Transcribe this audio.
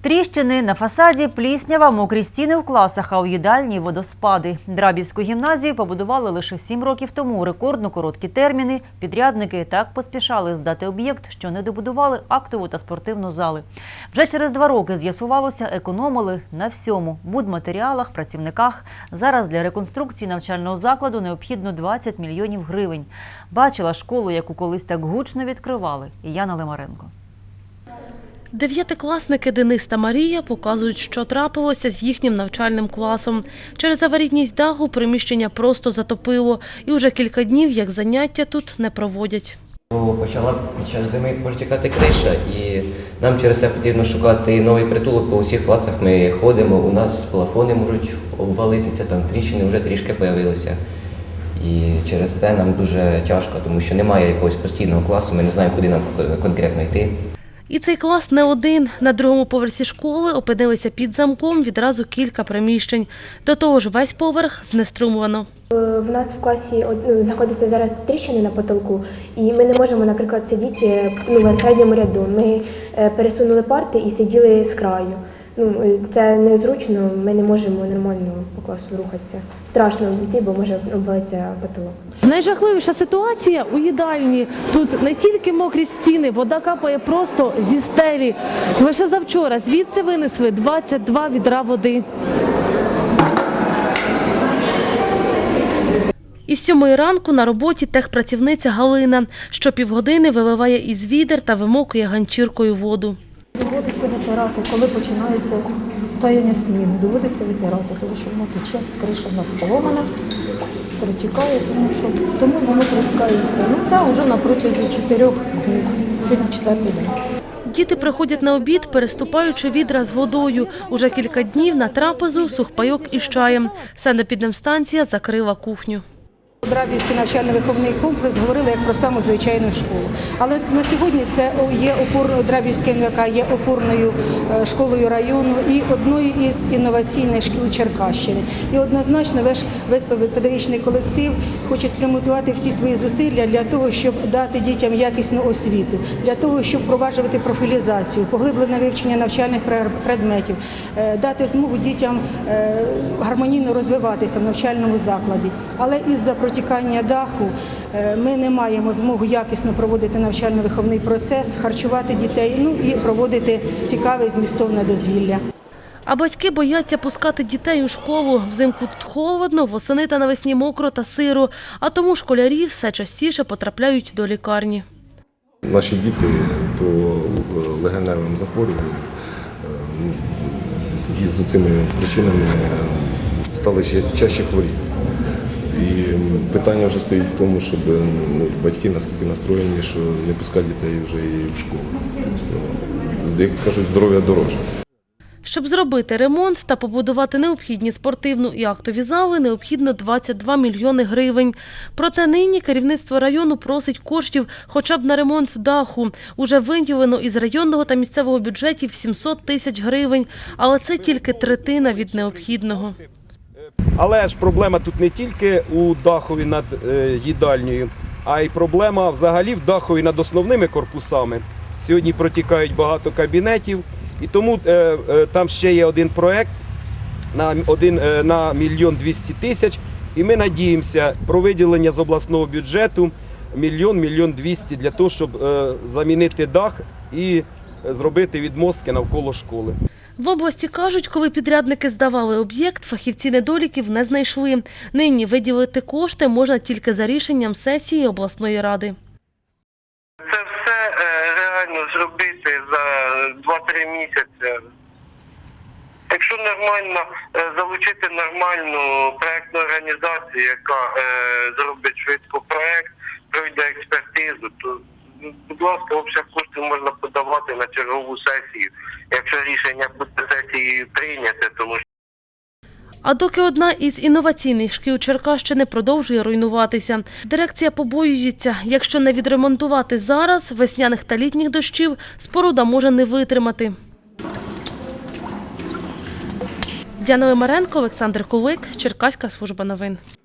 Тріщини на фасаді, пліснява, мокрі стіни в класах, а у їдальні водоспади. Драбівську гімназію побудували лише сім років тому. Рекордно короткі терміни. Підрядники так поспішали здати об'єкт, що не добудували актову та спортивну зали. Вже через два роки з'ясувалося, економили на всьому – будматеріалах, працівниках. Зараз для реконструкції навчального закладу необхідно 20 мільйонів гривень. Бачила школу, яку колись так гучно відкривали. Яна Лимаренко. Дев'ятикласники Денис та Марія показують, що трапилося з їхнім навчальним класом. Через аварійність даху приміщення просто затопило, і вже кілька днів як заняття тут не проводять. Почала під час зими протікати криша, і нам через це потрібно шукати новий притулок по усіх класах. Ми ходимо, у нас плафони можуть обвалитися, там тріщини вже трішки появилися. І через це нам дуже тяжко, тому що немає якогось постійного класу, ми не знаємо, куди нам конкретно йти. І цей клас не один. На другому поверсі школи опинилися під замком відразу кілька приміщень. До того ж, весь поверх знеструмлено. Е, В нас в класі ну, знаходяться зараз тріщини на потолку, і ми не можемо, наприклад, сидіти ну, на середньому ряду. Ми е, пересунули парти і сиділи з краю. Ну, е, це незручно, ми не можемо нормально по класу рухатися. Страшно йти, бо може обвалитися потолок. Найжахливіша ситуація у їдальні. Тут не тільки мокрі стіни, вода капає просто зі стелі. Лише завчора звідси винесли 22 відра води. Із сьомої ранку на роботі техпрацівниця Галина. Що півгодини виливає із відер та вимокує ганчіркою воду. Доводиться витирати, коли починається таяння снігу. Доводиться витирати, тому що воно тече, криша в нас поломана, протікає, тому що тому воно протікає все. Ну це вже на протязі чотирьох днів. Сьогодні четвертий день. Діти приходять на обід, переступаючи відра з водою. Уже кілька днів на трапезу сухпайок із чаєм. Санепідемстанція закрила кухню. Драбівський навчально-виховний комплекс говорили як про саму звичайну школу. Але на сьогодні це є опорною Драбівська НВК є опорною е, школою району і одною із інноваційних шкіл Черкащини. І однозначно весь весь педагогічний колектив хоче спрямувати всі свої зусилля для того, щоб дати дітям якісну освіту, для того, щоб впроваджувати профілізацію, поглиблене вивчення навчальних предметів, е, дати змогу дітям е, гармонійно розвиватися в навчальному закладі. Але із-за протікання даху е, ми не маємо змогу якісно проводити навчально-виховний процес, харчувати дітей, ну і проводити цікаве змістовне дозвілля. А батьки бояться пускати дітей у школу. Взимку тут холодно, восени та навесні мокро та сиро. А тому школярі все частіше потрапляють до лікарні. Наші діти по легеневим захворюванням е, і з цими причинами стали ще чаще хворіти. І питання вже стоїть в тому, щоб ну, батьки наскільки настроєні, що не пускати дітей вже і в школу. Тобто, як кажуть, здоров'я дороже. Щоб зробити ремонт та побудувати необхідні спортивну і актові зали, необхідно 22 мільйони гривень. Проте нині керівництво району просить коштів хоча б на ремонт даху. Уже виділено із районного та місцевого бюджетів 700 тисяч гривень, але це тільки третина від необхідного. Але ж проблема тут не тільки у дахові над е, їдальнею, а й проблема взагалі в дахові над основними корпусами. Сьогодні протікають багато кабінетів, і тому е, е, там ще є один проект на один на мільйон двісті тисяч. І ми надіємося про виділення з обласного бюджету мільйон мільйон двісті для того, щоб замінити дах і зробити відмостки навколо школи. В області кажуть, коли підрядники здавали об'єкт, фахівці недоліків не знайшли. Нині виділити кошти можна тільки за рішенням сесії обласної ради. Це все е, реально зробити за 2-3 місяці. Якщо нормально е, залучити нормальну проектну організацію, яка е, зробить швидко проект, пройде експертизу, то ну, будь ласка, обсяг коштів можна подавати на чергову сесію, якщо рішення буде сесією прийняте, тому що А доки одна із інноваційних шкіл Черкащини продовжує руйнуватися. Дирекція побоюється, якщо не відремонтувати зараз, весняних та літніх дощів споруда може не витримати. Діана Лимаренко, Олександр Кулик, Черкаська служба новин.